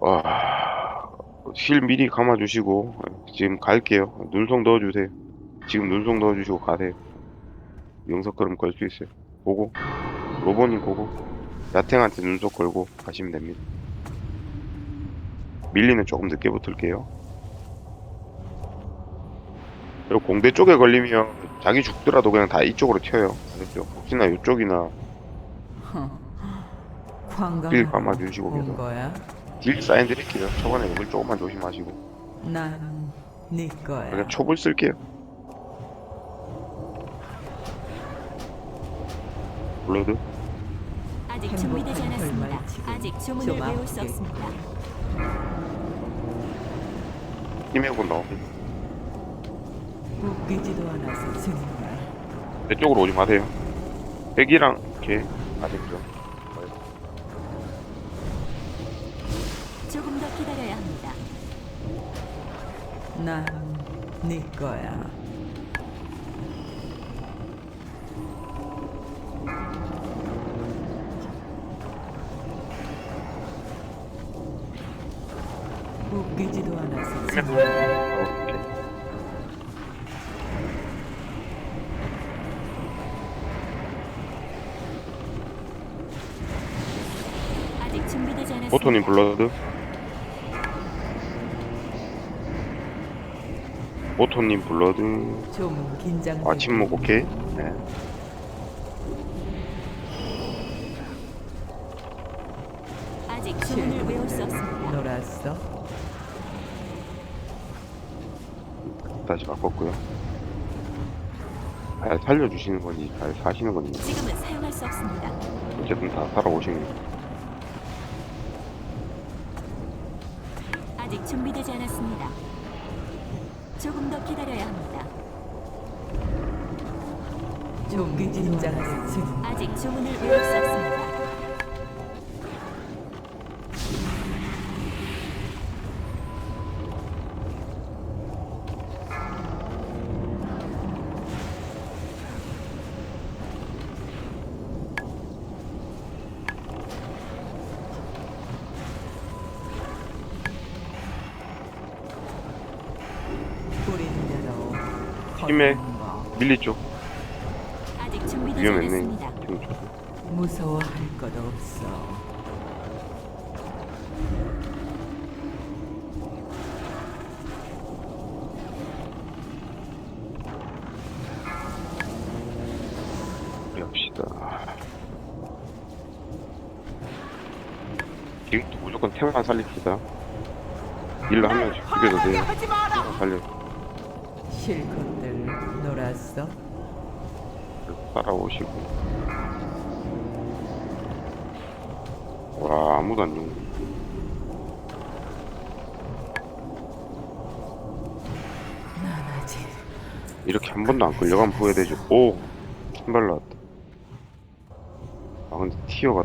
와, 실 미리 감아주시고 지금 갈게요. 눈송 넣어주세요. 지금 눈송 넣어주시고 가세요. 영석 걸음 걸 수 있어요. 보고 로버님 보고 야탱한테 눈속 걸고 가시면 됩니다. 밀리는 조금 늦게 붙을게요. 그리고 공대 쪽에 걸리면 자기 죽더라도 그냥 다 이쪽으로 튀어요. 알겠죠? 혹시나 이쪽이나 bil 감아주시고 온 계속? 딜 사인 드릴게요. 초반에 물 조금만 조심하시고 난네 거야. 그냥 촉을 쓸게요. 블러드 아직 준비되지 않았습니다. 아직 주문을 좀 외울 수 아프게. 없습니다. 힘해고 나오고 웃기지도 않아서 정말. 내 쪽으로 오지 마세요. 백이랑 개 아직죠. 조금 더 기다려야 합니다. 난 네 거야. 웃기지도 않아서 정말. 아직 준비되지 않았습니다. 보토님 블러드. 보토님 블러드. 좀 긴장. 아 침묵 오케이. 네. 아직 주문을 외울 수 없습니다. 놀았어. 다시 바꿨고요. 잘 살려주시는 건지 잘 사시는 건지 지금은 사용할 수 없습니다. 어쨌든 다 살아오시는 거. 아직 준비되지 않았습니다. 조금 더 기다려야 합니다. 좀 정말. 아직 주문을 외울 수 없습니다. 거. 밀리 쪽 아직 준비되지 위험했네. 않았습니다. 지금 쪽. 무서워할 것 없어. 우리 합시다. 지금부터 무조건 테마만 살립시다. 일로 한 명씩 죽여도 돼요. 테마 살려. 실컷 들 놀았어. 따라오시고. 와, 아무도 안 아직 이렇게 한 번도 안 끌려가면 후회되죠. 오! 신발 나왔다. 아, 근데 티어가